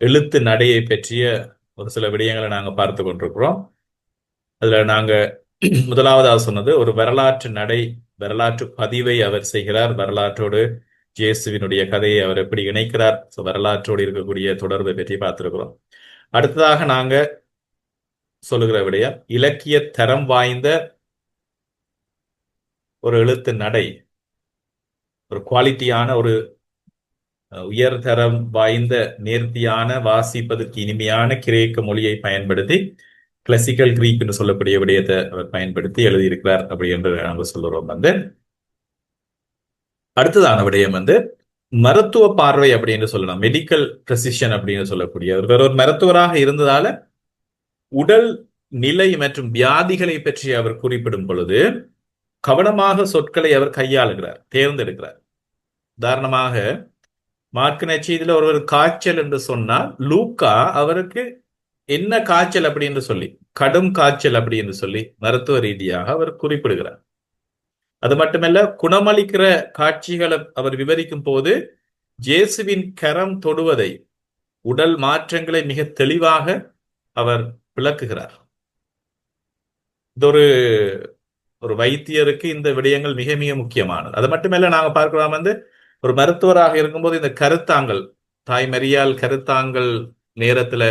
எழுத்து நடையை பற்றிய ஒரு சில விடயங்களை நாங்கள் பார்த்து கொண்டிருக்கிறோம். அதில் நாங்கள் முதலாவதாக சொன்னது ஒரு வரலாற்று நடை வரலாற்று பதிவை அவர் செய்கிறார். வரலாற்றோடு ஜேசுவினுடைய கதையை அவர் எப்படி இணைக்கிறார். ஸோ வரலாற்றோடு இருக்கக்கூடிய தொடர்பை பற்றி பார்த்துருக்கிறோம். அடுத்ததாக நாங்கள் சொல்லுகிற விடயம் இலக்கிய தரம் வாய்ந்த ஒரு எழுத்து நடை ஒரு குவாலிட்டியான ஒரு உயர்தரம் வாய்ந்த நேர்த்தியான வாசிப்பதற்கு இனிமையான கிரேக்க மொழியை பயன்படுத்தி கிளாசிக்கல் கிரீக் என்று சொல்லக்கூடிய விடயத்தை அவர் பயன்படுத்தி எழுதியிருக்கிறார் அப்படி என்று நாங்க சொல்லுறோம் வந்து. அடுத்ததான விடயம் வந்து மருத்துவ பார்வை அப்படின்னு சொல்லலாம். மெடிக்கல் ப்ரெசிஷன் அப்படின்னு சொல்லக்கூடிய. அவர் ஒரு மருத்துவராக இருந்ததால உடல் நிலை மற்றும் வியாதிகளை பற்றி அவர் குறிப்பிடும் பொழுது கவனமாக சொற்களை அவர் கையாளுகிறார் தேர்ந்தெடுக்கிறார். உதாரணமாக மார்க்கு நச்சீதில ஒருவர் காய்ச்சல் என்று சொன்னால் லூக்கா அவருக்கு என்ன காய்ச்சல் அப்படி என்று சொல்லி கடும் காய்ச்சல் அப்படி என்று சொல்லி மருத்துவ ரீதியாக அவர் குறிப்பிடுகிறார். அது மட்டுமல்ல குணமளிக்கிற காட்சிகளை அவர் விவரிக்கும் போது ஜேசுவின் கரம் தொடுவதை உடல் மாற்றங்களை மிக தெளிவாக அவர் விளக்குகிறார். இது ஒரு ஒரு வைத்தியருக்கு இந்த விடயங்கள் மிக மிக முக்கியமானது. அது மட்டுமல்ல நாங்க பார்க்கலாம் வந்து ஒரு மருத்துவராக இருக்கும்போது இந்த கருத்தாங்கல் தாய் மரியால் கருத்தாங்கல் நேரத்துல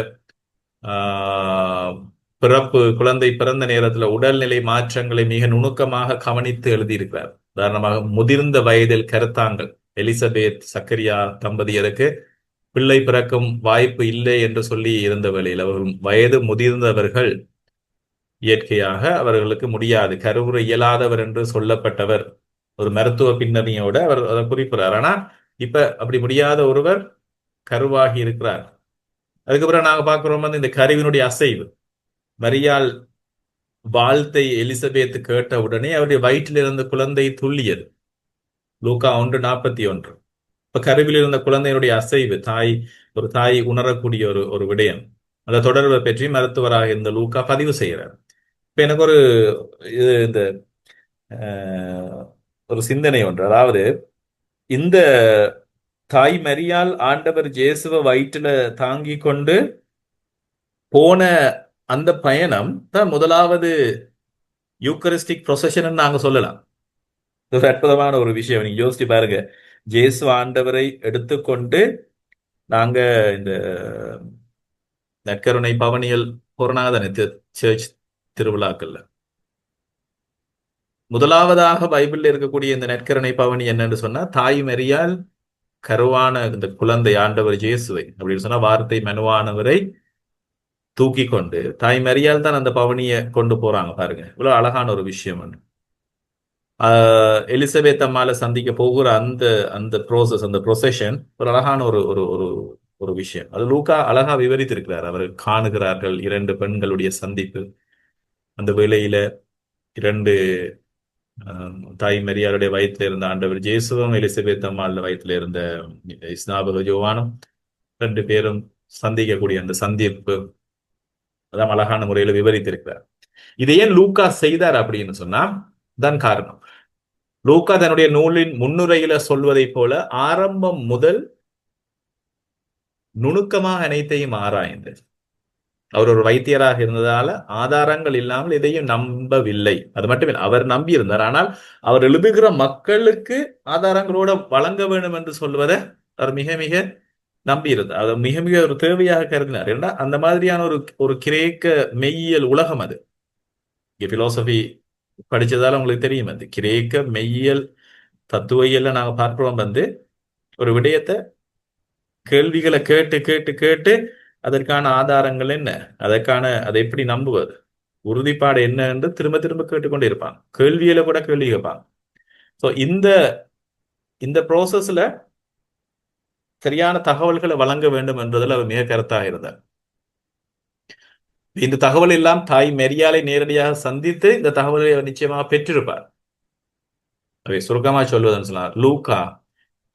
ஆஹ், பிறப்பு குழந்தை பிறந்த நேரத்துல உடல்நிலை மாற்றங்களை மிக நுணுக்கமாக கவனித்து எழுதியிருக்கிறார். உதாரணமாக முதிர்ந்த வயதில் கருத்தாங்கல் எலிசபெத் சக்கரியா தம்பதியருக்கு பிள்ளை பிறக்கும் வாய்ப்பு இல்லை என்று சொல்லி இருந்த வேளையில் அவர்கள் வயது முதிர்ந்தவர்கள் இயற்கையாக அவர்களுக்கு முடியாது. கருவுற இயலாதவர் என்று சொல்லப்பட்டவர். ஒரு மருத்துவ பின்னணியோட அவர் அதை குறிப்பிடுறார். ஆனா இப்ப அப்படி முடியாத ஒருவர் கருவாகி இருக்கிறார். அதுக்கப்புறம் நாங்க பார்க்கிறோம் வந்து இந்த கருவினுடைய அசைவு. மரியாள் வாழ்த்தை எலிசபெத் கேட்ட உடனே அவருடைய வயிற்றில் இருந்த குழந்தை துள்ளியது. லூக்கா ஒன்று நாற்பத்தி ஒன்று. இப்ப கருவில் இருந்த குழந்தையினுடைய அசைவு தாய் ஒரு தாய் உணரக்கூடிய ஒரு ஒரு விடயம். அந்த தொடர்பை பற்றி மருத்துவராக இருந்த லூக்கா பதிவு செய்கிறார். இப்ப எனக்கு ஒரு இது இந்த ஒரு சிந்தனை ஒன்று. அதாவது இந்த தாய் மரியால் ஆண்டவர் ஜேசுவ வயிற்றுல தாங்கி கொண்டு போன அந்த பயணம் தான் முதலாவது யூக்கரிஸ்டிக் ப்ரொசஷன் நாங்க சொல்லலாம். ஒரு அற்புதமான ஒரு விஷயம். நீங்க யோசிச்சு பாருங்க. ஜேசு ஆண்டவரை எடுத்துக்கொண்டு நாங்க இந்த நற்கருணை பவனியல் புறநாதன சர்ச் திருவிழாக்கள்ல முதலாவதாக பைபிள்ல இருக்கக்கூடிய இந்த நற்கருணை பவனி என்னன்னு சொன்னா தாய் மரியாள் கருவான இந்த குழந்தை ஆண்டவர் ஜேசுவை அப்படின்னு சொன்னா வார்த்தை மெனுவானவரை தூக்கி கொண்டு தாய் மரியாள் தான் அந்த பவனியை கொண்டு போறாங்க பாருங்க. இவ்வளவு அழகான ஒரு விஷயம் எலிசபெத் அம்மால சந்திக்க போகிற அந்த அந்த ப்ரோசஸ் அந்த ப்ரொசஷன் ஒரு அழகான ஒரு ஒரு ஒரு ஒரு விஷயம். அது லூக்கா அழகா விவரித்திருக்கிறார். அவர் காணுகிறார்கள் இரண்டு பெண்களுடைய சந்திப்பு. அந்த வேளையில இரண்டு தாய் மரியாளுடைய வயிற்றில் இருந்த ஆண்டவர் ஜேசுவும் எலிசபெத் அம்மாள் வயிற்றில் இருந்த இஸ்னாபக ஜோவானும் ரெண்டு பேரும் சந்திக்கக்கூடிய அந்த சந்திப்பு அதான் அழகான முறையில விவரித்திருக்கிறார். இதை ஏன் லூக்கா செய்தார் அப்படின்னு சொன்னா தான் காரணம். லூக்கா தன்னுடைய நூலின் முன்னுரையில சொல்வதைப் போல ஆரம்பம் முதல் நுணுக்கமாக அனைத்தையும் ஆராய்ந்து அவர் ஒரு வைத்தியராக இருந்ததால ஆதாரங்கள் இல்லாமல் எதையும் நம்பவில்லை. அது மட்டுமில்லை அவர் நம்பி இருந்தார் ஆனால் அவர் எழுதுகிற மக்களுக்கு ஆதாரங்களோட வழங்க வேண்டும் என்று சொல்வதை அவர் மிக மிக நம்பி இருந்தார் அதை மிக மிக ஒரு தேவையாக கருதினார். ஏன்னா அந்த மாதிரியான ஒரு ஒரு கிரேக்க மெய்யியல் உலகம் அது. இங்க பிலோசபி படிச்சதால உங்களுக்கு தெரியும் அது. கிரேக்க மெய்யியல் தத்துவையில நாங்க பார்க்கிறோம் வந்து ஒரு விடயத்தை கேள்விகளை கேட்டு கேட்டு கேட்டு அதற்கான ஆதாரங்கள் என்ன? அதற்கான அதை எப்படி நம்புவது? உறுதிப்பாடு என்ன என்று திரும்ப திரும்ப கேட்டுக்கொண்டே இருப்பாங்க. கேள்வியில கூட கேள்வி கேட்பாங்க. ஸோ இந்த இந்த ப்ரோசஸ்ல சரியான தகவல்களை வழங்க வேண்டும் என்பதில் அவர் மிக கருத்தாக இருந்தார். இந்த தகவல் எல்லாம் தாய் மெரியாலை நேரடியாக சந்தித்து இந்த தகவலை அவர் நிச்சயமாக பெற்றிருப்பார். அவை சுருக்கமா சொல்வதுன்னு சொன்னார். லூகா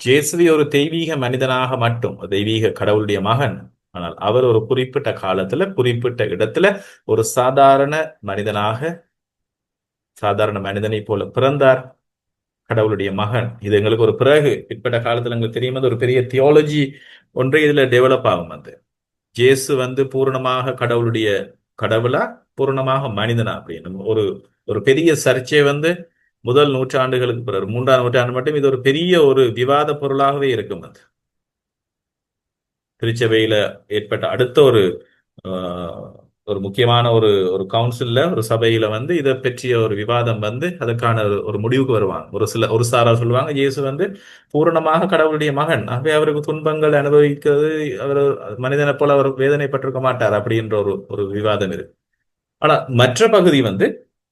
ஜேசுவி ஒரு தெய்வீக மனிதனாக மட்டும் தெய்வீக கடவுளுடைய மகன் ஆனால் அவர் ஒரு குறிப்பிட்ட காலத்துல குறிப்பிட்ட இடத்துல ஒரு சாதாரண மனிதனாக சாதாரண மனிதனை போல பிறந்தார். கடவுளுடைய மகன். இது எங்களுக்கு ஒரு பிறகு. பிற்பட்ட காலத்துல எங்களுக்கு தெரியும். அது ஒரு பெரிய தியாலஜி ஒன்றே இதுல டெவலப் ஆகும் அது. ஜேசு வந்து பூரணமாக கடவுளுடைய கடவுளா பூரணமாக மனிதனா அப்படின்னு ஒரு ஒரு பெரிய சர்ச்சை வந்து முதல் நூற்றாண்டுகளுக்கு பிறகு மூன்றாம் நூற்றாண்டு மட்டும் இது ஒரு பெரிய ஒரு விவாத பொருளாகவே இருக்கும் அது. திருச்சபையில ஏற்பட்ட அடுத்த ஒரு ஒரு முக்கியமான ஒரு ஒரு கவுன்சில்ல ஒரு சபையில வந்து இதை பற்றிய ஒரு விவாதம் வந்து அதற்கான ஒரு முடிவுக்கு வருவாங்க. ஒரு சில ஒரு சாரா சொல்லுவாங்க இயேசு வந்து பூரணமாக கடவுளுடைய மகன். ஆகவே அவருக்கு துன்பங்கள் அனுபவிக்கிறது. அவர் மனிதனை போல அவர் வேதனைப்பட்டிருக்க மாட்டார். அப்படின்ற ஒரு ஒரு விவாதம் இருக்கு ஆனா மற்ற பகுதி வந்து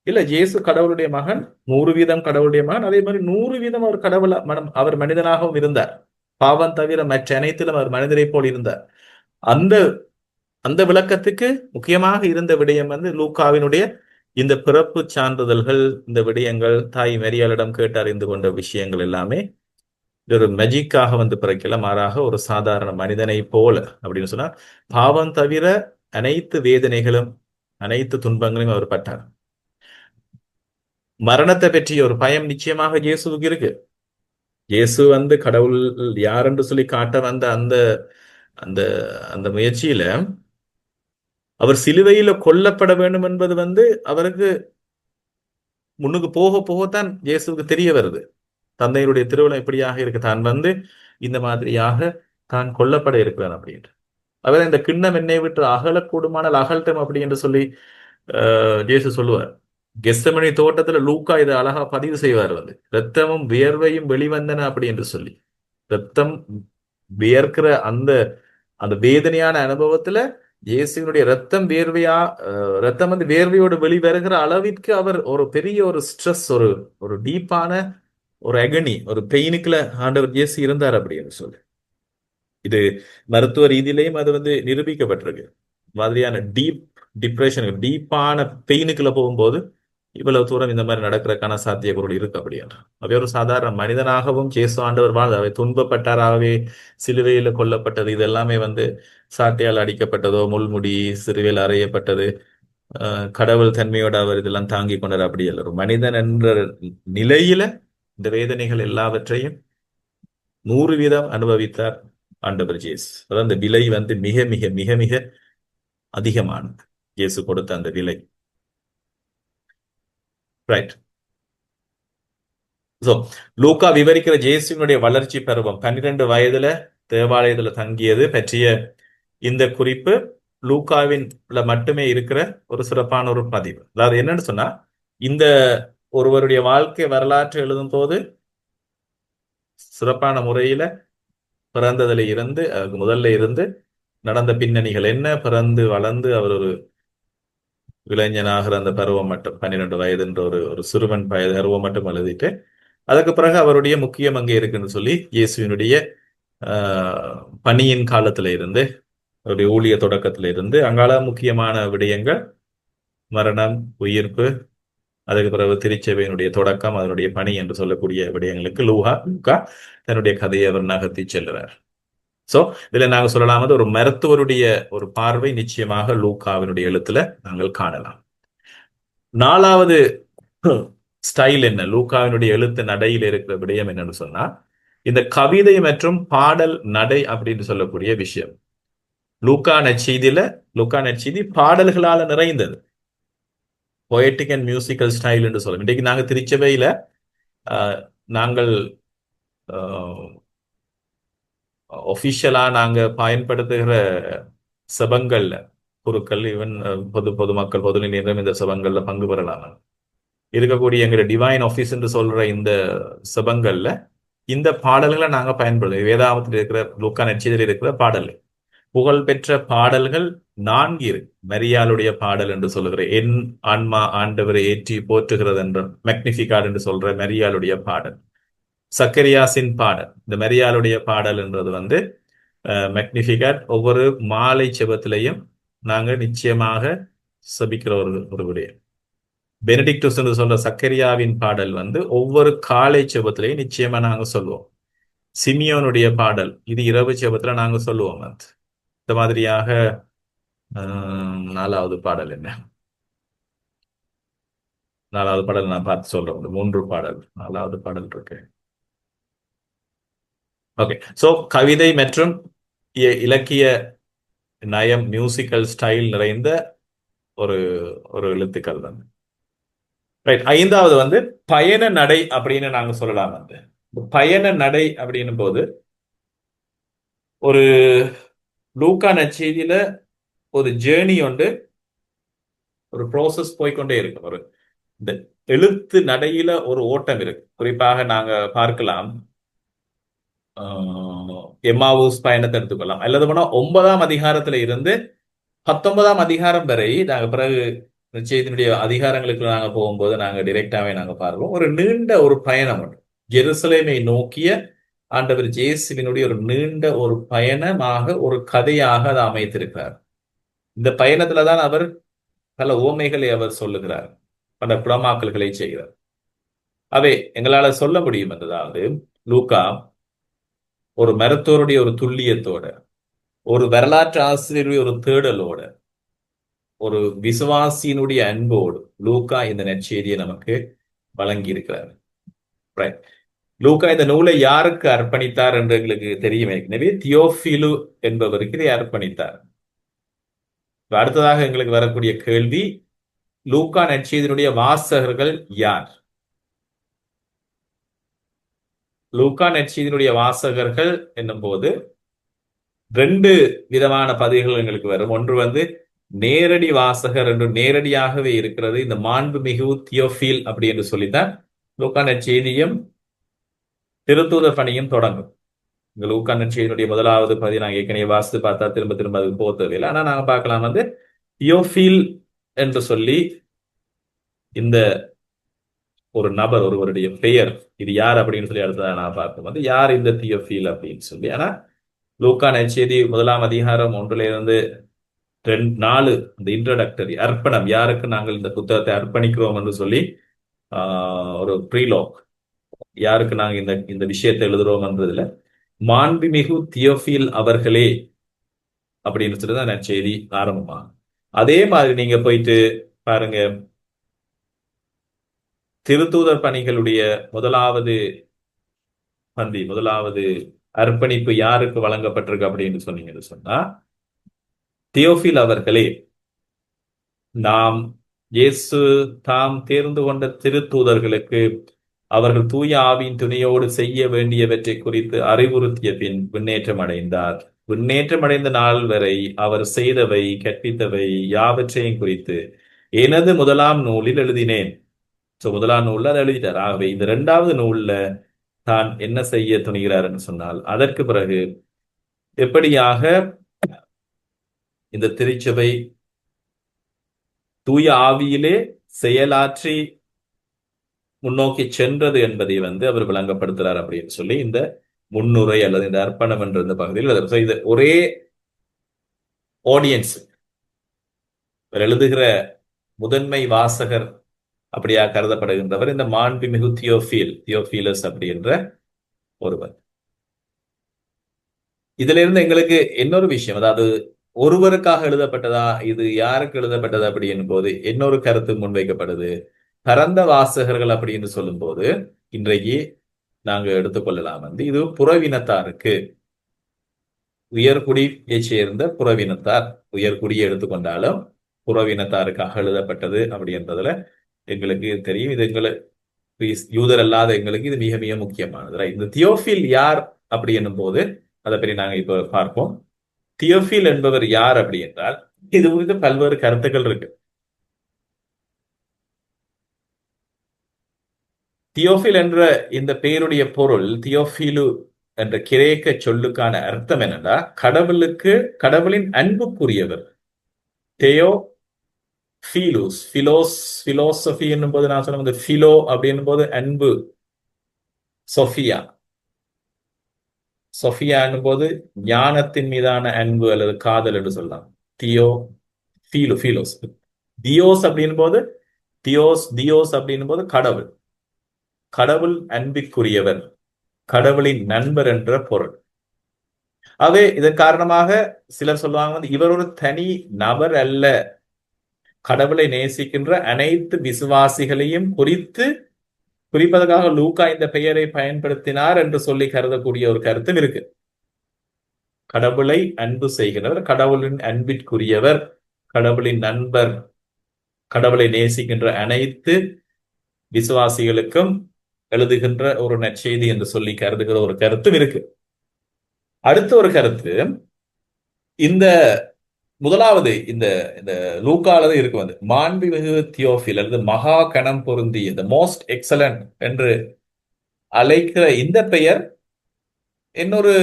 இல்ல இயேசு கடவுளுடைய மகன் நூறு வீதம் கடவுளுடைய மகன். அதே மாதிரி நூறு வீதம் அவர் கடவுள மனம் அவர் மனிதனாகவும் இருந்தார். பாவம் தவிர மற்ற அனைத்திலும் அவர் மனிதரை போல் இருந்தார். அந்த அந்த விளக்கத்துக்கு முக்கியமாக இருந்த விடயம் வந்து லூக்காவினுடைய இந்த பிறப்பு சான்றிதழ்கள் இந்த விடயங்கள் தாய் மெரியாளிடம் கேட்டு அறிந்து கொண்ட விஷயங்கள் எல்லாமே ஒரு மெஜிக்காக வந்து பிறக்கல. மாறாக ஒரு சாதாரண மனிதனை போல அப்படின்னு சொன்னா பாவம் தவிர அனைத்து வேதனைகளும் அனைத்து துன்பங்களையும் அவர் பட்டார். மரணத்தை பற்றிய ஒரு பயம் நிச்சயமாக இயேசுக்கு இருக்கு. இயேசு வந்து கடவுள் யார் என்று சொல்லி காட்ட வந்த அந்த அந்த அந்த முயற்சியில அவர் சிலுவையில கொல்லப்பட வேண்டும் என்பது வந்து அவருக்கு முன்னுக்கு போக போகத்தான் இயேசுக்கு தெரிய வருது. தந்தையுடைய திருவிழா எப்படியாக இருக்கு. தான் வந்து இந்த மாதிரியாக தான் கொல்லப்பட இருக்கிறான் அப்படின்ட்டு. அவர் இந்த கிண்ணம் என்னை விட்டு அகலக்கூடுமானால் அகல்ட்டம் அப்படி என்று சொல்லி ஜேசு சொல்லுவார். கெஸ்தமணி தோட்டத்துல லூக்கா இதை அழகா பதிவு செய்வார் வந்து. ரத்தமும் வியர்வையும் வெளிவந்தன அப்படி என்று சொல்லி. ரத்தம் வியர்க்கிற அந்த அந்த வேதனையான அனுபவத்துல இயேசுனுடைய ரத்தம் வேர்வையா ரத்தம் வந்து வேர்வையோடு வெளிவருகிற அளவிற்கு அவர் ஒரு பெரிய ஒரு ஸ்ட்ரெஸ் ஒரு ஒரு டீப்பான ஒரு அகனி ஒரு பெயினுக்குள்ள ஆண்டவர் இயேசு இருந்தார் அப்படின்னு சொல்லி. இது மருத்துவ ரீதியிலையும் அது வந்து நிரூபிக்கப்பட்டிருக்கு. மாதிரியான டீப் டிப்ரெஷனுக்கு டீப்பான பெயினுக்குள்ள போகும்போது இவ்வளவு தூரம் இந்த மாதிரி நடக்கிறதுக்கான சாத்தியக்கூறு இருக்கு அப்படின்ற அவை ஒரு சாதாரண மனிதனாகவும் சேசு ஆண்டவர் வாழ்ந்த அவை துன்பப்பட்டாராகவே சிலுவையில் கொல்லப்பட்டது இது எல்லாமே வந்து சாட்டையால் அடிக்கப்பட்டதோ முள்முடி சிறுவையில் அறையப்பட்டது கடவுள் தன்மையோட அவர் இதெல்லாம் தாங்கி கொண்டார் அப்படி இல்லை ஒரு மனிதன் என்ற நிலையில இந்த வேதனைகள் எல்லாவற்றையும் நூறு வீதம் அனுபவித்தார் ஆண்டவர் ஜேசு. அதாவது அந்த விலை வந்து மிக மிக மிக மிக அதிகமானது. இயேசு கொடுத்த அந்த விலை. ரைட் ஸோ லூக்கா விவரிக்கிற ஜேசுவினுடைய வளர்ச்சி பருவம் பன்னிரெண்டு வயதுல தேவாலயத்துல தங்கியது பற்றிய இந்த குறிப்பு லூக்காவின் மட்டுமே இருக்கிற ஒரு சிறப்பான ஒரு பதிவு. அதாவது என்னன்னு சொன்னா இந்த ஒருவருடைய வாழ்க்கை வரலாற்று எழுதும் போது சிறப்பான முறையில பிறந்ததுல இருந்து முதல்ல இருந்து நடந்த பின்னணிகள் என்ன பிறந்து வளர்ந்து அவர் ஒரு இளைஞனாகிற அந்த பருவம் மட்டும் பன்னிரெண்டு வயதுன்ற ஒரு ஒரு சிறுவன் பருவம் மட்டும் எழுதிட்டு அதுக்கு பிறகு அவருடைய முக்கியம் அங்கே இருக்குன்னு சொல்லி இயேசுவினுடைய பணியின் காலத்துல இருந்து அவருடைய ஊழிய தொடக்கத்துல இருந்து அங்கால முக்கியமான விடயங்கள் மரணம் உயிர்ப்பு அதுக்கு பிறகு திருச்சபையினுடைய தொடக்கம் அதனுடைய பணி என்று சொல்லக்கூடிய விடயங்களுக்கு லூஹா லூகா தன்னுடைய கதையை அவர் நகர்த்தி செல்கிறார். சோ இதுல நாங்க சொல்லலாம் ஒரு மருத்துவருடைய ஒரு பார்வை நிச்சயமாக லூக்காவினுடைய எழுத்துல நாங்கள் காணலாம். நாலாவது ஸ்டைல் என்ன? லூக்காவினுடைய எழுத்து நடையில் இருக்கிற விடயம் என்னன்னு சொன்னா இந்த கவிதை மற்றும் பாடல் நடை அப்படின்னு சொல்லக்கூடிய விஷயம். லூக்கா நச்செய்தியில லூக்கா நச்செய்தி பாடல்களால நிறைந்தது. பொயட்டிக் அண்ட் மியூசிக்கல் ஸ்டைல் என்று சொல்லும் இன்றைக்கு நாங்கள் திருச்சபையில நாங்கள் ஒஃபிஷியலா நாங்க பயன்படுத்துகிற சபங்கள்ல குருக்கள் ஈவன் பொது பொதுமக்கள் பொது நிலையம் இந்த சபங்கள்ல பங்கு பெறலாம். இருக்கக்கூடிய எங்க டிவைன் ஆஃபீஸ் என்று சொல்ற இந்த செபங்கள்ல இந்த பாடல்களை நாங்க பயன்படுத்தும் வேதாமத்தில் இருக்கிற லுக்கா நட்சத்திரம் இருக்கிற பாடல் புகழ்பெற்ற பாடல்கள் நான்கு இருக்கு மரியாளுடைய பாடல் என்று சொல்லுகிற என் ஆன்மா ஆண்டவரை ஏற்றி போற்றுகிறது என்ற மெக்னிஃபிகாட் என்று சொல்ற மரியாளுடைய பாடல். சக்கரியாசின் பாடல் இந்த மரியாளுடைய பாடல் என்றது வந்து மெக்னிஃபிகட் ஒவ்வொரு மாலை செபத்திலையும் நாங்க நிச்சயமாக சபிக்கிற ஒரு ஒரு விடயம். என்று சொல்ற சக்கரியாவின் பாடல் வந்து ஒவ்வொரு காலை செபத்திலையும் நிச்சயமா நாங்க சொல்லுவோம் சிமியோனுடைய பாடல் இது இரவு செபத்துல நாங்க சொல்லுவோம் இந்த மாதிரியாக நாலாவது பாடல் என்ன? நாலாவது பாடல் நான் பார்த்து சொல்றேன். மூன்று பாடல் நாலாவது பாடல் இருக்கு. ஓகே ஸோ கவிதை மற்றும் இலக்கிய நயம் மியூசிக்கல் ஸ்டைல் நிறைந்த ஒரு ஒரு எழுத்துக்கள் வந்து. ரைட் ஐந்தாவது வந்து பயண நடை அப்படின்னு நாங்க சொல்லலாம் வந்து. பயண நடை அப்படின்னும் போது ஒரு லூக்கா நச்செய்தியில ஒரு ஜேர்னி உண்டு. ஒரு ப்ராசஸ் போய்க்கொண்டே இருக்கு ஒரு இந்த எழுத்து நடையில ஒரு ஓட்டம் இருக்கு. குறிப்பாக நாங்க பார்க்கலாம். எம்மாவூஸ் பயணத்தை எடுத்துக்கொள்ளலாம். அல்லது போனா ஒன்பதாம் அதிகாரத்துல இருந்து பத்தொன்பதாம் அதிகாரம் வரை நாங்க பிறகு நிச்சயத்தினுடைய அதிகாரங்களுக்கு நாங்க போகும்போது நாங்க டிரெக்டாவே நாங்க பார்ப்போம். ஒரு நீண்ட ஒரு பயணம் உண்டு. ஜெருசலேமை நோக்கிய ஆண்டவர் ஜேசுவினுடைய ஒரு நீண்ட ஒரு பயணமாக ஒரு கதையாக அதை அமைத்திருக்கிறார். இந்த பயணத்துல தான் அவர் பல ஓமைகளை அவர் சொல்லுகிறார். பல குளமாக்கல்களை செய்கிறார். அவை எங்களால சொல்ல முடியும் என்றதாவது லூகா ஒரு மருத்துவருடைய ஒரு துல்லியத்தோட ஒரு வரலாற்று ஆசிரியருடைய ஒரு தேடலோட ஒரு விசுவாசியினுடைய அன்போடு லூக்கா இந்த நற்செய்தியை நமக்கு வழங்கி இருக்கிறார் லூக்கா இந்த நூலை யாருக்கு அர்ப்பணித்தார் என்று எங்களுக்கு தெரியும். ஏற்கனவே தியோபிலு என்பவருக்கு இதை அர்ப்பணித்தார். அடுத்ததாக எங்களுக்கு வரக்கூடிய கேள்வி லூக்கா நற்செய்தியினுடைய வாசகர்கள் யார்? லூக்கா நெச்சியினுடைய வாசகர்கள் என்னும் போது ரெண்டு விதமான பதிவுகள் எங்களுக்கு வரும். ஒன்று வந்து நேரடி வாசகர் என்று நேரடியாகவே இருக்கிறது. இந்த மாண்பு மிகு தியோஃபீல் அப்படி என்று சொல்லித்தான் லூக்கான செய்தியும் திருத்தூத பணியும் தொடங்கும். இந்த லூக்கான செய்தியினுடைய முதலாவது பதி நாங்கள் ஏற்கனவே வாசித்து பார்த்தா திரும்ப திரும்ப அதுக்கு போக தேவையில்லை. ஆனால் நாங்கள் பார்க்கலாம். வந்து தியோஃபீல் என்று சொல்லி இந்த ஒரு நபர் ஒருவருடைய பெயர் இது யார் அப்படின்னு சொல்லி அடுத்ததாக நான் பார்க்கும் வந்து யார் இந்த தியோஃபீல் அப்படின்னு சொல்லி. ஆனா லூக்கா நெச்செய்தி முதலாம் அதிகாரம் ஒன்றுல இருந்து ரெண்டு நாலு இந்த இன்ட்ரடக்டரி அர்ப்பணம் யாருக்கு நாங்கள் இந்த புத்தகத்தை அர்ப்பணிக்கிறோம் என்று சொல்லி ஒரு ப்ரீலாக் யாருக்கு நாங்கள் இந்த இந்த விஷயத்தை எழுதுறோம்ன்றதுல மாண்புமிகு தியோஃபீல் அவர்களே அப்படின்னு சொல்லி தான் நற்செய்தி ஆரம்பமாகும். அதே மாதிரி நீங்க போயிட்டு பாருங்க திருத்தூதர் பணிகளுடைய முதலாவது பந்தி முதலாவது அர்ப்பணிப்பு யாருக்கு வழங்கப்பட்டிருக்கு அப்படின்னு சொன்னீங்கன்னு சொன்னா தியோபில் அவர்களே நாம் இயேசு தாம் தேர்ந்து கொண்ட திருத்தூதர்களுக்கு அவர்கள் தூய ஆவியின் துணையோடு செய்ய வேண்டியவற்றை குறித்து அறிவுறுத்திய பின் விண்ணேற்றம் அடைந்தார். விண்ணேற்றம் அடைந்த நாள் வரை அவர் செய்தவை கற்பித்தவை யாவற்றையும் குறித்து எனது முதலாம் நூலில் எழுதினேன். சோ முதலாம் நூலில் அதை எழுதிட்டார். ஆகவே இந்த ரெண்டாவது நூலில் தான் என்ன செய்ய துணிகிறார் என்று சொன்னால் அதற்கு பிறகு எப்படியாக இந்த திருச்சபை தூய ஆவியிலே செயலாற்றி முன்னோக்கி சென்றது என்பதை வந்து அவர் விளங்கப்படுத்துறார் அப்படின்னு சொல்லி இந்த முன்னுரை அல்லது இந்த அர்ப்பணம் என்ற இந்த பகுதியில் இது ஒரே ஆடியன்ஸ் எழுதுகிற முதன்மை வாசகர் அப்படியா கருதப்படுகின்றவர் இந்த மாண்புமிகு தியோஃபீல் தியோஃபீலஸ் அப்படின்ற ஒருவர். இதுல இருந்து எங்களுக்கு இன்னொரு விஷயம் அதாவது ஒருவருக்காக எழுதப்பட்டதா இது யாருக்கு எழுதப்பட்டது அப்படின்னு போது இன்னொரு கருத்து முன்வைக்கப்படுது. பரந்த வாசகர்கள் அப்படின்னு சொல்லும்போது இன்றைக்கு நாங்க எடுத்துக்கொள்ளலாம் வந்து இது புறவினத்தாருக்கு. உயர்குடியை சேர்ந்த புறவினத்தார் உயர்குடியை எடுத்துக்கொண்டாலும் புறவினத்தாருக்காக எழுதப்பட்டது அப்படின்றதுல எங்களுக்கு தெரியும். இது எங்களுக்கு யூதர் அல்லாத எங்களுக்கு இது மிக மிக முக்கியமானது. இந்த தியோஃபில் யார் அப்படி என்னும் போது அதை பற்றி நாங்கள் இப்போ பார்ப்போம். தியோஃபில் என்பவர் யார் அப்படி என்றால் இது குறித்து பல்வேறு கருத்துக்கள் இருக்கு. தியோஃபில் என்ற இந்த பெயருடைய பொருள் தியோஃபிலு என்ற கிரேக்க சொல்லுக்கான அர்த்தம் என்னன்னா கடவுளுக்கு கடவுளின் அன்புக்குரியவர். தேயோ ஃபீலூஸ் ஃபிலோஸ் ஃபிலோசபி என்னும் போது நான் சொன்ன ஃபிலோ அப்படின்னும் போது அன்பு. சொஃபியா சொஃபியா என்னும் போது ஞானத்தின் மீதான அன்பு அல்லது காதல் என்று சொல்லலாம். தியோ ஃபீலு ஃபீலோஸ் தியோஸ் அப்படின் போது தியோஸ் தியோஸ் அப்படின் போது கடவுள். கடவுள் அன்பிற்குரியவர். கடவுளின் நண்பர் என்ற பொருள். ஆகவே இதன் காரணமாக சிலர் சொல்லுவாங்க வந்து இவர் ஒரு தனி நபர் அல்ல. கடவுளை நேசிக்கின்ற அனைத்து விசுவாசிகளையும் குறித்து குறிப்பதற்காக லூக்கா இந்த பெயரை பயன்படுத்தினார் என்று சொல்லி கருதக்கூடிய ஒரு கருத்தும் இருக்கு. கடவுளை அன்பு செய்கிறவர் கடவுளின் அன்பிற்குரியவர் கடவுளின் நண்பர் கடவுளை நேசிக்கின்ற அனைத்து விசுவாசிகளுக்கும் எழுதுகின்ற ஒரு நற்செய்தி என்று சொல்லி கருதுகிற ஒரு கருத்தும் இருக்கு. அடுத்த ஒரு கருத்து இந்த முதலாவது இந்த இந்த லூக்காலது இருக்கு வந்து மாண்புமிகு தியோஃபில் அல்லது மகா கணம் பொருந்தி இந்த மோஸ்ட் எக்ஸலன்ட் என்று அழைக்கிற இந்த பெயர் இன்னொரு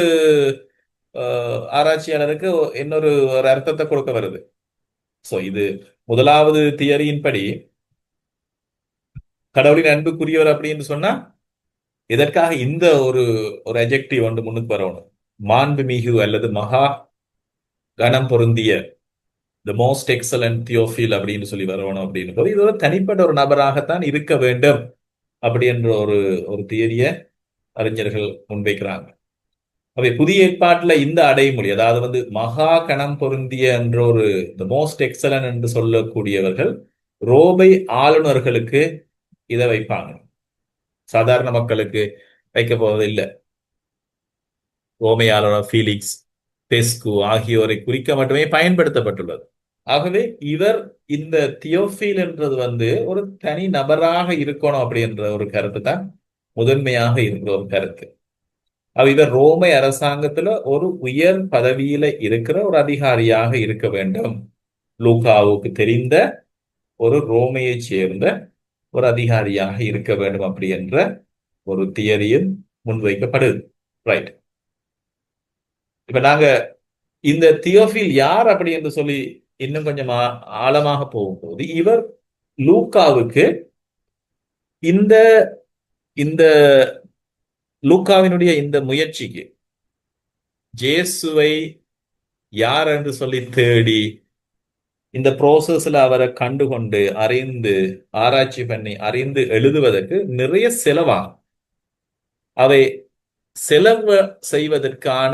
ஆராய்ச்சியாளருக்கு இன்னொரு ஒரு அர்த்தத்தை கொடுக்க வருது. சோ இது முதலாவது தியரியின்படி கடவுளின் அன்புக்குரியவர் அப்படின்னு சொன்னா இதற்காக இந்த ஒரு ஒரு அஜெக்டிவ் ஒன்று முன்னுக்கு வரணும்? மாண்பு மிகு அல்லது மகா கணம் பொருந்திய த மோஸ்ட் எக்ஸலன்ட் தியோஃபில் அப்படின்னு சொல்லி வரணும் அப்படின்னு போது இது ஒரு தனிப்பட்ட ஒரு நபராகத்தான் இருக்க வேண்டும் அப்படி என்ற ஒரு ஒரு தியரிய அறிஞர்கள் முன்வைக்கிறாங்க. அவை புதிய ஏற்பாட்டுல இந்த அடைமொழி அதாவது வந்து மகா கணம் பொருந்திய என்ற ஒரு த மோஸ்ட் எக்ஸலன் என்று சொல்லக்கூடியவர்கள் ரோபை ஆளுநர்களுக்கு இதை வைப்பாங்க. சாதாரண மக்களுக்கு வைக்க போவது இல்லை ரோமை ஆளுநர் ஃபீலிக்ஸ் பெஸ்கு ஆகியோரை குறிக்க மட்டுமே பயன்படுத்தப்பட்டுள்ளது. ஆகவே இவர் இந்த தியோஃபீல் என்றது வந்து ஒரு தனி நபராக இருக்கணும் அப்படின்ற ஒரு கருத்து தான் முதன்மையாக இருக்கிற ஒரு கருத்து. அவ இவர் ரோமை அரசாங்கத்துல ஒரு உயர் பதவியில இருக்கிற ஒரு அதிகாரியாக இருக்க வேண்டும். லூகாவுக்கு தெரிந்த ஒரு ரோமையை சேர்ந்த ஒரு அதிகாரியாக இருக்க வேண்டும் அப்படி என்ற ஒரு தியரியும் முன்வைக்கப்படுது. ரைட் இப்ப நாங்க இந்த தியோஃபில் யார் அப்படி என்று சொல்லி இன்னும் கொஞ்சம் ஆழமாக போகும்போது இவர் லூக்காவுக்கு இந்த இந்த லூக்காவினுடைய இந்த முயற்சிக்கு ஜேசுவை யார் என்று சொல்லி தேடி இந்த ப்ரோசஸ்ல அவரை கண்டுகொண்டு அறிந்து ஆராய்ச்சி பண்ணி அறிந்து எழுதுவதற்கு நிறைய செலவாகும். அவை செலவு செய்வதற்கான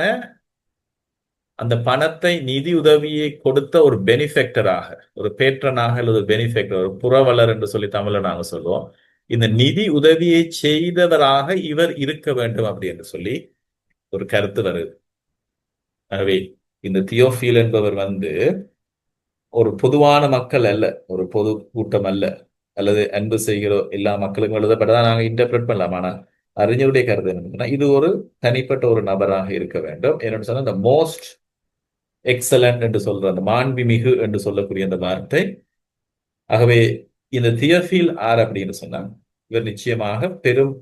அந்த பணத்தை நிதி உதவியை கொடுத்த ஒரு பெனிஃபெக்டராக ஒரு பேற்றனாக அல்லது பெனிஃபெக்டர் ஒரு புறவலர் என்று சொல்லி தமிழ்ல நாங்க சொல்லுவோம். இந்த நிதி உதவியை செய்தவராக இவர் இருக்க வேண்டும் அப்படி என்று சொல்லி ஒரு கருத்து வருது. ஆகவே இந்த தியோஃபீல் என்பவர் வந்து ஒரு பொதுவான மக்கள் அல்ல ஒரு பொது கூட்டம் அல்ல அல்லது அன்பு செய்கிற எல்லா மக்களுக்கும் எழுதப்பட்டதான் நாங்க இன்டர்பிரட் பண்ணலாம். ஆனால் அறிஞருடைய கருத்து என்ன இது ஒரு தனிப்பட்ட ஒரு நபராக இருக்க வேண்டும். என்னன்னு சொன்னால் இந்த மோஸ்ட் எக்ஸலன்ட் என்று சொல்ற அந்த மாண்புமிகு என்று சொல்லக்கூடிய அந்த வார்த்தை. ஆகவே இந்த தியஃபீல் ஆர் அப்படின்னு சொன்னாங்க இவர் நிச்சயமாக பெரும்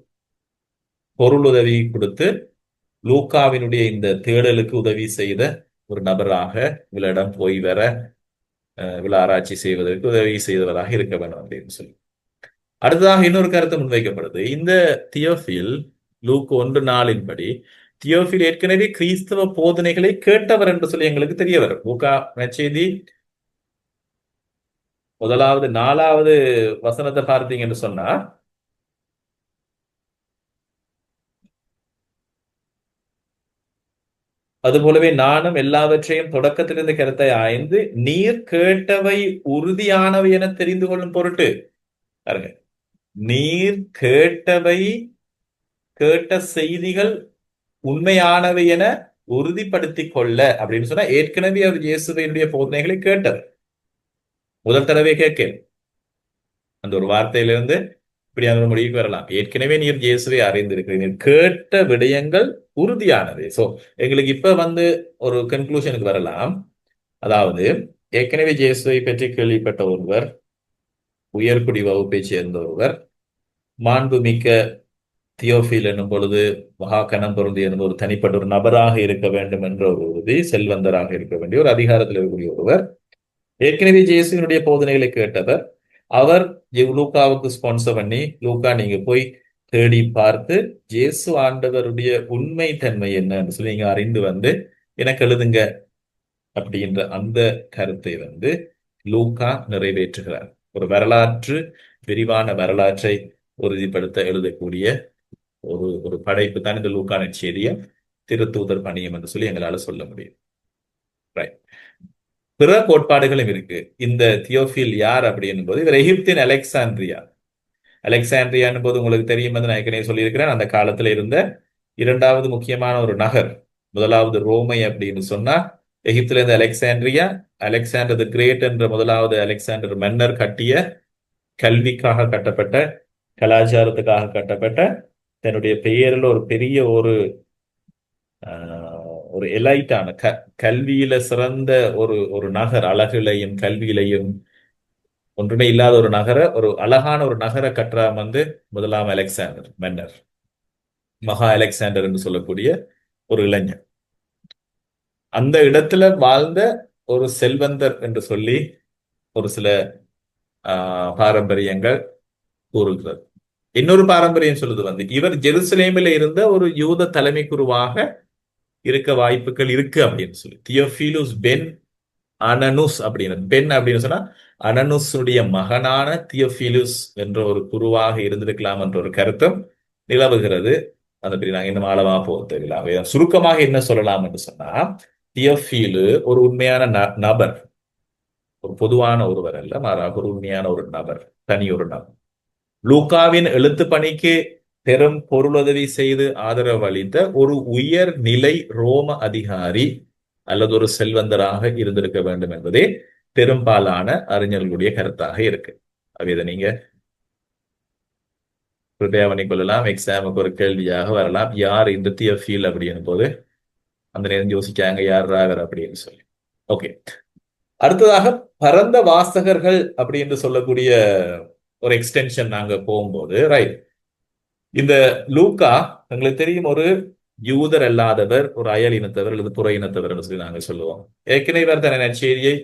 பொருளுதவி கொடுத்து லூக்காவினுடைய இந்த தேடலுக்கு உதவி செய்த ஒரு நபராக இவளிடம் போய் வர இவள ஆராய்ச்சி செய்வதற்கு உதவி செய்தவராக இருக்க வேண்டும் அப்படின்னு சொல்லி. அடுத்ததாக இன்னொரு கருத்து முன்வைக்கப்படுது. இந்த தியோஃபில் லூக் ஒன்று நாளின்படி தியோஃபில் ஏற்கனவே கிறிஸ்தவ போதனைகளை கேட்டவர் என்று சொல்லி எங்களுக்கு தெரிய வரும். லூகா நச்செய்தி முதலாவது நாலாவது வசனத்தை பார்த்தீங்க என்று சொன்னா அதுபோலவே நானும் எல்லாவற்றையும் தொடக்கத்திலிருந்து கருத்தை ஆய்ந்து நீர் கேட்டவை உறுதியானவை என தெரிந்து கொள்ளும் பொருட்டு பாருங்க நீர் கேட்டவை கேட்ட செய்திகள் உண்மையானவை என உறுதிப்படுத்தி கொள்ள அப்படின்னு சொன்னா ஏற்கனவே அவர் இயேசுவையினுடைய போதனைகளை கேட்டவர். முதல் தடவை கேட்க அந்த ஒரு வார்த்தையிலிருந்து இப்படியான ஒரு முடிவுக்கு வரலாம். ஏற்கனவே நீர் இயேசுவை அறிந்திருக்கிறீர்கள் கேட்ட விடயங்கள் உறுதியானது. சோ எங்களுக்கு இப்ப வந்து ஒரு கன்க்ளூஷனுக்கு வரலாம். அதாவது ஏற்கனவே இயேசுவை பற்றி கேள்விப்பட்ட ஒருவர் உயர்குடி வகுப்பை சேர்ந்த ஒருவர் மாண்புமிக்க தியோஃபில் என்னும் பொழுது மகா கணம் பொருந்தி எனும் ஒரு தனிப்பட்ட ஒரு நபராக இருக்க வேண்டும் என்ற ஒரு உறுதி செல்வந்தராக இருக்க வேண்டிய ஒரு அதிகாரத்தில் இருக்கக்கூடிய ஒருவர். ஏற்கனவே ஜேசுவினுடைய போதனைகளை கேட்டவர். அவர் லூக்காவுக்கு ஸ்பான்சர் பண்ணி லூக்கா நீங்க போய் தேடி பார்த்து ஜேசு ஆண்டவருடைய உண்மை தன்மை என்னன்னு சொல்லி நீங்க அறிந்து வந்து எனக்கு எழுதுங்க அப்படின்ற அந்த கருத்தை வந்து லூக்கா நிறைவேற்றுகிறார். ஒரு வரலாற்று விரிவான வரலாற்றை உறுதிப்படுத்த எழுதக்கூடிய ஒரு ஒரு படைப்பு தான் இந்த லூக்கான செய்திய திருத்தூதர் பணியம் என்று சொல்லி எங்களால சொல்ல முடியும். ரைட் பிற கோட்பாடுகளும் இருக்கு. இந்த தியோஃபில் யார் அப்படின்னும் போது இவர் எகிப்தின் அலெக்சாண்ட்ரியா. அலெக்சாண்ட்ரியான்னு போது உங்களுக்கு தெரியும் என்று நான் ஏற்கனவே சொல்லியிருக்கிறேன். அந்த காலத்துல இருந்த இரண்டாவது முக்கியமான ஒரு நகர் முதலாவது ரோமை அப்படின்னு சொன்னா எகிப்துல இருந்து அலெக்சாண்ட்ரியா அலெக்சாண்டர் தி கிரேட் என்ற முதலாவது அலெக்சாண்டர் மன்னர் கட்டிய கல்விக்காக கட்டப்பட்ட கலாச்சாரத்துக்காக கட்டப்பட்ட தன்னுடைய பெயரில் ஒரு பெரிய ஒரு ஆஹ், ஒரு எலைட்டான க கல்வியில சிறந்த ஒரு ஒரு நகர் அழகிலையும் கல்வியிலையும் ஒன்றுமே இல்லாத ஒரு நகர ஒரு அழகான ஒரு நகர கட்டுறாம வந்து முதலாம் அலெக்சாண்டர் மன்னர். மகா அலெக்சாண்டர் என்று சொல்லக்கூடிய ஒரு இளைஞர் அந்த இடத்துல வாழ்ந்த ஒரு செல்வந்தர் என்று சொல்லி ஒரு சில ஆஹ், பாரம்பரியங்கள் கூறுகிறது. இன்னொரு பாரம்பரியம் சொல்லுது வந்து இவர் ஜெருசலேமில் இருந்த ஒரு யூத தலைமை குருவாக இருக்க வாய்ப்புகள் இருக்கு அப்படின்னு சொல்லி. தியோஃபிலுஸ் பென் அனனுஸ் அப்படின்னு. பென் அப்படின்னு சொன்னா அனனுஸுடைய மகனான தியோஃபிலுஸ் என்ற ஒரு குருவாக இருந்திருக்கலாம் என்ற ஒரு கருத்தும் நிலவுகிறது. அதை பற்றி நாங்க இன்னும் ஆழமா போக தெரியல. சுருக்கமாக என்ன சொல்லலாம் என்று சொன்னா தியோஃபிலு ஒரு உண்மையான ந- நபர். ஒரு பொதுவான ஒருவர் அல்ல மாறாக ஒரு உண்மையான ஒரு நபர் தனி ஒரு நபர். லூகாவின் எழுத்து பணிக்கு பெரும் பொருளுதவி செய்து ஆதரவு அளித்த ஒரு உயர் நிலை ரோம அதிகாரி அல்லது ஒரு செல்வந்தராக இருந்திருக்க வேண்டும் என்பதே பெரும்பாலான அறிஞர்களுடைய கருத்தாக இருக்கு. அப்ப நீங்க பண்ணி கொள்ளலாம். எக்ஸாமுக்கு ஒரு கேள்வியாக வரலாம். யார் இந்த தியஃபீல் அப்படின்னும் போது அந்த நேரம் யோசிக்காங்க யார் ராகர் அப்படின்னு சொல்லி. ஓகே அடுத்ததாக பரந்த வாசகர்கள் அப்படின்னு சொல்லக்கூடிய ஒரு எக்ஸ்டென்ஷன் நாங்க போகும்போது ரைட் இந்த லூக்கா எங்களுக்கு தெரியும் ஒரு யூதர் அல்லாதவர் ஒரு அயல் இனத்தவர் அல்லது புற இனத்தவர் சொல்லி நாங்கள் சொல்லுவோம். ஏற்கனவே இவர் தன் நற்செய்தியை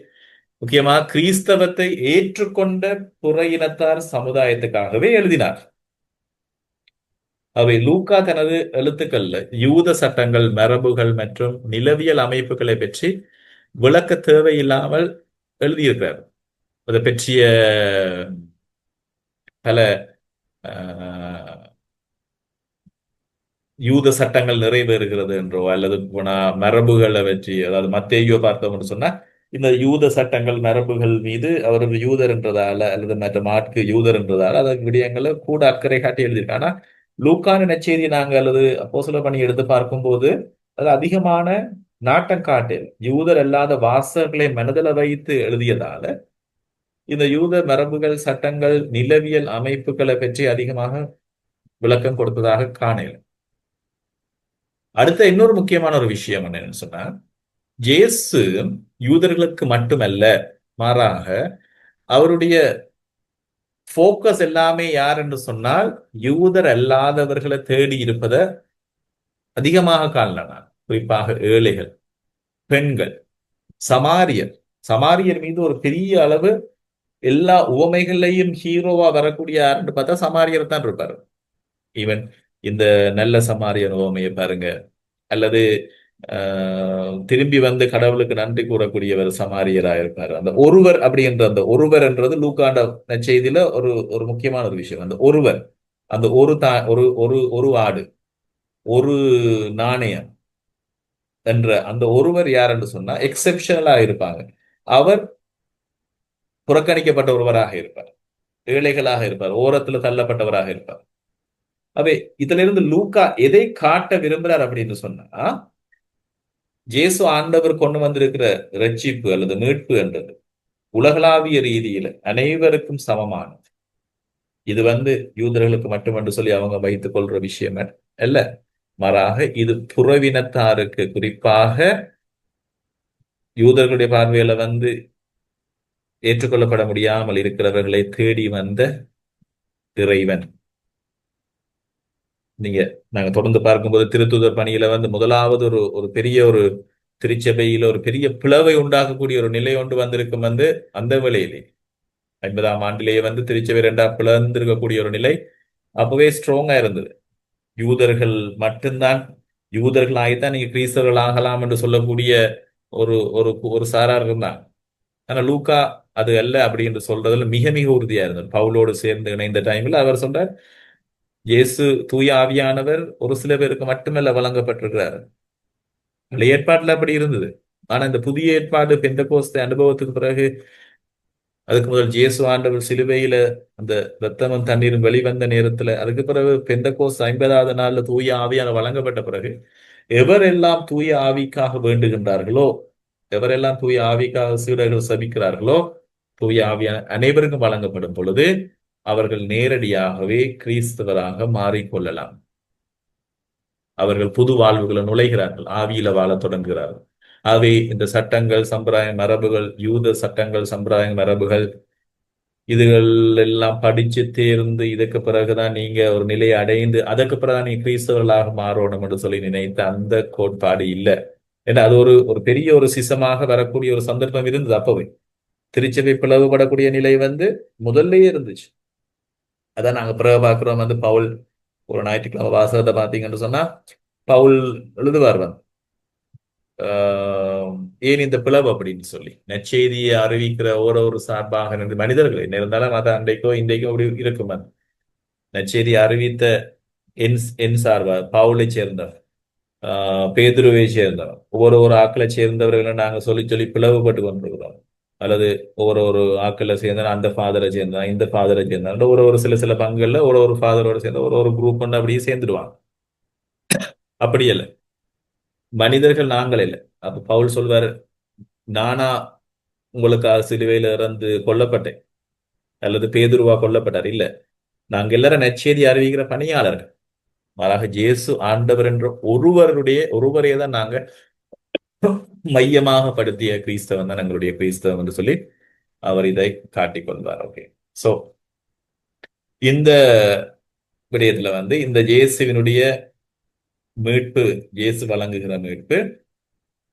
முக்கியமாக கிறிஸ்தவத்தை ஏற்றுக்கொண்ட புற இனத்தார் சமுதாயத்துக்காகவே எழுதினார். அவை லூக்கா தனது எழுத்துக்கள்ல யூத சட்டங்கள் மரபுகள் மற்றும் நிலவியல் அமைப்புகளை பற்றி விளக்க தேவையில்லாமல் எழுதியிருக்கிறார். அதை பற்றிய பல ஆஹ், யூத சட்டங்கள் நிறைவேறுகிறது என்றோ அல்லது மரபுகளை வச்சு அதாவது மத்தேயோ பார்த்தோம்னு சொன்னா இந்த யூத சட்டங்கள் மரபுகள் மீது அவர் யூதர் என்றதால அல்லது மற்ற மாட்கு யூதர் என்றதால அதற்கு விடயங்களை கூட அக்கறை காட்டி எழுதியிருக்கு ஆனா லூக்கான நற்செய்தி நாங்க அல்லது அப்போஸ்தல பணி எடுத்து பார்க்கும்போது அது அதிகமான நாட்டம் காட்டில் யூதர் அல்லாத வாசகர்களை மனதில் வைத்து எழுதியதால இந்த யூத மரபுகள் சட்டங்கள் நிலவியல் அமைப்புகளை பற்றி அதிகமாக விளக்கம் கொடுத்ததாக காணல அடுத்த இன்னொரு முக்கியமான ஒரு விஷயம் என்னன்னு சொன்னா ஜேசு யூதர்களுக்கு மட்டுமல்ல மாறாக அவருடைய ஃபோக்கஸ் எல்லாமே யார் என்று சொன்னால் யூதர் அல்லாதவர்களை தேடி இருப்பதை அதிகமாக காணல நான் குறிப்பாக ஏழைகள் பெண்கள் சமாரியர். சமாரியர் மீது ஒரு பெரிய அளவு எல்லா உவமைகள்லையும் ஹீரோவா வரக்கூடிய யாருன்னு பார்த்தா சமாரியர் தான் இருப்பாரு. ஈவன் இந்த நல்ல சமாரியர் உவமையை பாருங்க. அல்லது ஆஹ், திரும்பி வந்து கடவுளுக்கு நன்றி கூறக்கூடியவர் சமாரியராக இருப்பார். அந்த ஒருவர் அப்படின்ற அந்த ஒருவர் என்றது லூக்காண்ட செய்தியில ஒரு ஒரு முக்கியமான ஒரு விஷயம். அந்த ஒருவர் அந்த ஒரு தா ஒரு ஒரு ஒரு ஆடு ஒரு நாணயம் என்ற அந்த ஒருவர் யார் என்று சொன்னா எக்ஸெப்ஷனலா இருப்பாங்க. அவர் புறக்கணிக்கப்பட்ட ஒருவராக இருப்பார். ஏழைகளாக இருப்பார். ஓரத்துல தள்ளப்பட்டவராக இருப்பார். அவை இதுல இருந்து லூக்கா எதை காட்ட விரும்புறார் அப்படின்னு சொன்னா ஜேசு ஆண்டவர் கொண்டு வந்திருக்கிற ரட்சிப்பு அல்லது மீட்பு என்றது உலகளாவிய ரீதியில அனைவருக்கும் சமமானது. இது வந்து யூதர்களுக்கு மட்டுமென்று சொல்லி அவங்க வைத்துக் கொள்ற விஷயம் அல்ல. மாறாக இது புறவினத்தாருக்கு குறிப்பாக யூதர்களுடைய பார்வையில வந்து ஏற்றுக்கொள்ளப்பட முடியாமல் இருக்கிறவர்களை தேடி வந்த இறைவன். நீங்க நாங்க தொடர்ந்து பார்க்கும்போது திருத்துதர் பணியில வந்து முதலாவது ஒரு ஒரு பெரிய ஒரு திருச்சபையில ஒரு பெரிய பிளவை உண்டாக்கக்கூடிய ஒரு நிலை ஒன்று வந்திருக்கும் வந்து அந்த வேளையிலே. ஐம்பதாம் ஆண்டிலேயே வந்து திருச்சபை ரெண்டா பிளந்திருக்கக்கூடிய ஒரு நிலை அப்பவே ஸ்ட்ராங்கா இருந்தது. யூதர்கள் மட்டும்தான் யூதர்களாகித்தான் நீங்க கிறிஸ்தவர்கள் ஆகலாம் என்று சொல்லக்கூடிய ஒரு ஒரு ஒரு சாரார் இருந்தாங்க. ஆனா லூக்கா அது அல்ல அப்படி என்று சொல்றதுல மிக மிக உறுதியா இருந்தார் பவுலோடு சேர்ந்து இணைந்த டைம்ல அவர் சொல்றார் இயேசு தூய ஆவியானவர் ஒரு சில பேருக்கு மட்டுமல்ல வழங்கப்பட்டிருக்கிறார். பழைய ஏற்பாட்டுல அப்படி இருந்தது. ஆனா இந்த புதிய ஏற்பாடு பெந்தகோஸ்து அனுபவத்துக்கு பிறகு அதுக்கு முதல் ஜேசு ஆண்டவர் சிலுவையில அந்த ரத்தமும் தண்ணீரும் வெளிவந்த நேரத்துல அதுக்கு பிறகு பெந்தகோஸ் ஐம்பதாவது நாள்ல தூய ஆவியான வழங்கப்பட்ட பிறகு எவரெல்லாம் தூய ஆவிக்காக வேண்டுகின்றார்களோ எவரெல்லாம் தூய ஆவிக்காக சீடர்கள் சபிக்கிறார்களோ தூய ஆவியான அனைவருக்கும் வழங்கப்படும் பொழுது அவர்கள் நேரடியாகவே கிறிஸ்தவராக மாறிக்கொள்ளலாம். அவர்கள் புது வாழ்வுகளை நுழைகிறார்கள் ஆவியில வாழ தொடங்குகிறார்கள். ஆகவே இந்த சட்டங்கள் சம்பிரதாய மரபுகள் யூத சட்டங்கள் சம்பிரதாய மரபுகள் இதுகள் எல்லாம் படிச்சு தேர்ந்து இதுக்கு பிறகுதான் நீங்க ஒரு நிலையை அடைந்து அதுக்கு பிறகுதான் நீங்க கிறிஸ்தவர்களாக மாறணும் என்று சொல்லி நினைத்த அந்த கோட்பாடு இல்லை. ஏன்னா அது ஒரு ஒரு பெரிய ஒரு சிசமாக வரக்கூடிய ஒரு சந்தர்ப்பம் இருந்தது அப்பவே. திருச்சபை பிளவுபடக்கூடிய நிலை வந்து முதல்லயே இருந்துச்சு. அதான் நாங்க பிறகு பார்க்கிறோம் வந்து பவுல் ஒரு ஞாயிற்றுக்கிழமை வாசகத்தை பார்த்தீங்கன்னு சொன்னா பவுல் எழுதுவார் வந்து. ஆஹ் ஏன் இந்த பிளவு அப்படின்னு சொல்லி. நற்செய்தியை அறிவிக்கிற ஒரு ஒரு சார்பாக நின்று மனிதர்கள் என்ன இருந்தாலும் அது அன்றைக்கோ இன்றைக்கோ அப்படி இருக்கும் அது. நற்செய்தியை அறிவித்த என் என் சார்பா பவுலை சேர்ந்தவர். ஆஹ் பேதுருவை சேர்ந்தவர். ஒவ்வொரு ஒரு ஆக்களை சேர்ந்தவர்களை நாங்க சொல்லி சொல்லி பிளவுபட்டு கொண்டிருக்கிறோம். அல்லது ஒவ்வொரு ஒரு ஆக்களை சேர்ந்தா அந்த ஃபாதரை சேர்ந்தா இந்த ஃபாதரை சேர்ந்தா ஒரு ஒரு சில சில பங்குகள்ல ஒரு ஒரு ஃபாதரோட சேர்ந்து ஒரு ஒரு குரூப் ஒன்று அப்படியே சேர்ந்துடுவாங்க. அப்படி இல்லை மனிதர்கள் நாங்கள் இல்லை. அப்ப பவுல் சொல்வாரு நானா உங்களுக்காக சிலுவையில இறந்து கொல்லப்பட்டேன். அல்லது பேதுருவா கொல்லப்பட்டார். இல்ல. நாங்க எல்லாரும் நச்சேதி அறிவிக்கிற பணியாளர்கள். மாறாக ஜேசு ஆண்டவர் என்ற ஒருவருடைய ஒருவரே தான் நாங்க மையமாக படுத்திய கிறிஸ்தவன் தான் எங்களுடைய கிறிஸ்தவம் என்று சொல்லி அவர் இதை காட்டிக் கொள்வார். ஓகே சோ இந்த விடயத்துல வந்து இந்த இயேசுவினுடைய மீட்பு இயேசு வழங்குகிற மீட்பு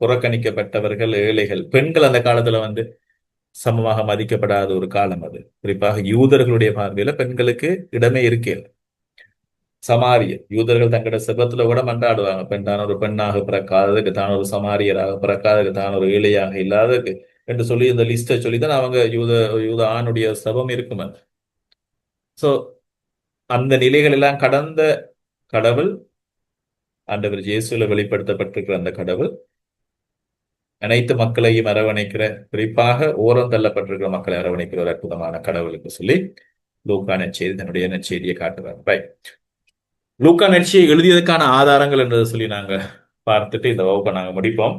புறக்கணிக்கப்பட்டவர்கள் ஏழைகள் பெண்கள் அந்த காலத்துல வந்து சமமாக மதிக்கப்படாத ஒரு காலம் அது. குறிப்பாக யூதர்களுடைய பார்வையில பெண்களுக்கு இடமே இருக்கேன் சமாரியர். யூதர்கள் தங்களோட செபத்துல கூட மன்றாடுவாங்க. பெண் தான் ஒரு பெண்ணாக பிறக்காததுக்கு தான் ஒரு சமாரியராக பிறக்காததுக்கு தான் ஒரு ஏழையாக இல்லாததுக்கு என்று சொல்லி இந்த லிஸ்ட்டை சொல்லி தான் அவங்க யூத யூத ஆணுடைய சபம் இருக்கும். அது சோ அந்த நிலைகள் எல்லாம் கடந்த கடவுள் ஆண்டவர் இயேசுல வெளிப்படுத்தப்பட்டிருக்கிற அந்த கடவுள் அனைத்து மக்களையும் அரவணைக்கிற குறிப்பாக ஓரம் தள்ளப்பட்டிருக்கிற மக்களை அரவணைக்கிற ஒரு அற்புதமான கடவுளுக்கு சொல்லி லூக்கா செய்தி தன்னுடைய நச்செய்தியை காட்டுறார் பை லூக்கா நற்செய்தி எழுதியதுக்கான ஆதாரங்கள் என்றதை சொல்லி நாங்க பார்த்துட்டு இந்த வகுப்பை நாங்க முடிப்போம்.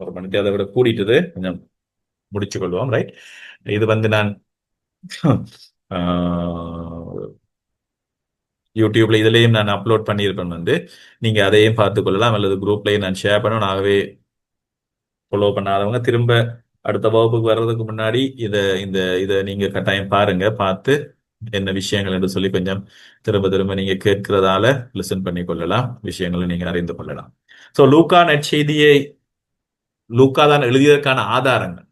ஒரு மணிக்கு அதை விட கூடிட்டது. கொஞ்சம் முடிச்சு கொள்வோம் ரைட் இது வந்து நான் யூடியூப்ல இதுலேயும் நான் அப்லோட் பண்ணியிருப்பேன் வந்து. நீங்க அதையும் பார்த்து கொள்ளலாம். அல்லது குரூப்லயும் நான் ஷேர் பண்ணுவேன் ஆகவே ஃபாலோ பண்ணாதவங்க திரும்ப அடுத்த வகுப்புக்கு வர்றதுக்கு முன்னாடி இதை இந்த இதை நீங்க கட்டாயம் பாருங்க. பார்த்து என்ன விஷயங்கள் என்று சொல்லி கொஞ்சம் திரும்ப திரும்ப நீங்க கேட்கிறதால லிசன் பண்ணி கொள்ளலாம். விஷயங்களை நீங்க அறிந்து கொள்ளலாம். சோ லூக்கா நற்செய்தியை லூக்கா தான் எழுதியதற்கான ஆதாரங்கள்.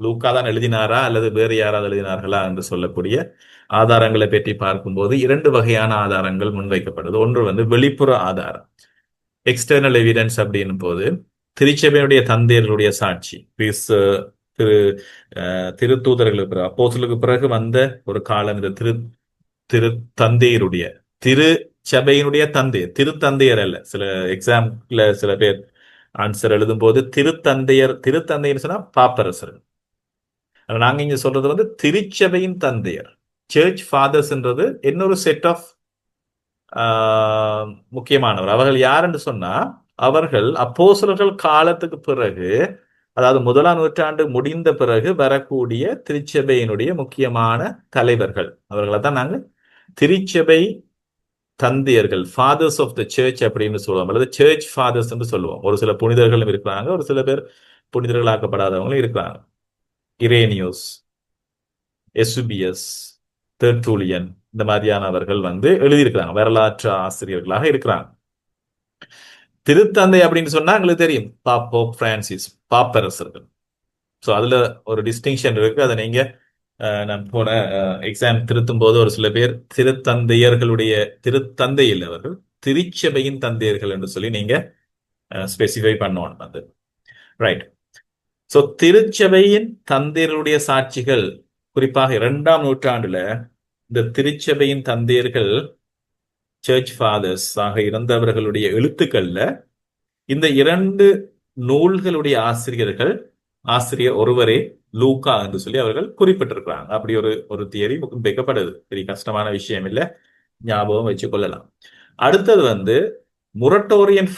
லூக்கா தான் எழுதினாரா அல்லது வேறு யாராவது எழுதினார்களா என்று சொல்லக்கூடிய ஆதாரங்களை பற்றி பார்க்கும்போது இரண்டு வகையான ஆதாரங்கள் முன்வைக்கப்படுது. ஒன்று வந்து வெளிப்புற ஆதாரம். எக்ஸ்டர்னல் எவிடன்ஸ் அப்படின்னும் போது திருச்சபையுடைய தந்தையர்களுடைய சாட்சி. பீஸ் திரு திருத்தூதர்களுக்கு பிறகு அப்போசலுக்கு பிறகு வந்த ஒரு காலம் இந்த திரு திரு தந்தையருடைய திரு சபையினுடைய தந்தையர் திருத்தந்தையர் அல்ல. சில எக்ஸாம்ல சில பேர் ஆன்சர் எழுதும் போது திருத்தந்தையர் திருத்தந்தையர் சொன்னா பாப்பரசர் நாங்க இங்க சொல்றது வந்து திருச்சபையின் தந்தையர். சர்ச் ஃபாதர்ஸ்ன்றது இன்னொரு செட் ஆஃப் முக்கியமானவர். அவர்கள் யாருன்னு சொன்னா அவர்கள் அப்போசலர்கள் காலத்துக்கு பிறகு அதாவது முதலாம் நூற்றாண்டு முடிந்த பிறகு வரக்கூடிய திருச்சபையினுடைய முக்கியமான தலைவர்கள். அவர்களை தான் நாங்கள் திருச்சபை தந்தையர்கள் ஃபாதர்ஸ் ஆஃப் த சர்ச் அப்படின்னு சொல்லுவோம். அல்லது சர்ச் ஃபாதர்ஸ் என்று சொல்லுவோம். ஒரு சில புனிதர்களும் இருக்கிறாங்க ஒரு சில பேர் புனிதர்களாக்கப்படாதவங்களும் இருக்கிறாங்க. இரேனியோஸ் எசுபியஸ் தெர்தூலியன் இந்த மாதிரியானவர்கள் வந்து எழுதியிருக்கிறாங்க. வரலாற்று ஆசிரியர்களாக இருக்கிறாங்க. திருத்தந்தை அப்படின்னு சொன்னா எங்களுக்கு தெரியும். பாப்போ பிரான்சிஸ் பாப்பரசர்கள். ஸோ அதுல ஒரு டிஸ்டிங்ஷன் இருக்கு. அதை நீங்க நான் போன எக்ஸாம் திருத்தும் போது ஒரு சில பேர் திருத்தந்தையர்களுடைய திருத்தந்தை அவர்கள் திருச்சபையின் தந்தையர்கள் என்று சொல்லி நீங்க ஸ்பெசிஃபை பண்ணணும் அது. ரைட் ஸோ திருச்சபையின் தந்தையர்களுடைய சாட்சிகள் குறிப்பாக இரண்டாம் நூற்றாண்டுல இந்த திருச்சபையின் தந்தையர்கள் சர்ச் ஃபாதர்ஸ் ஆக இருந்தவர்களுடைய எழுத்துக்கள்ல இந்த இரண்டு நூல்களுடைய ஆசிரியர்கள் ஆசிரியர் ஒருவரே லூகா என்று சொல்லி அவர்கள் குறிப்பிட்டிருக்கிறாங்க. அப்படி ஒரு ஒரு தியரி வைக்கப்படுது பெரிய கஷ்டமான விஷயம் இல்லை. ஞாபகம் வச்சு கொள்ளலாம். அடுத்தது வந்து முரட்டோரியன்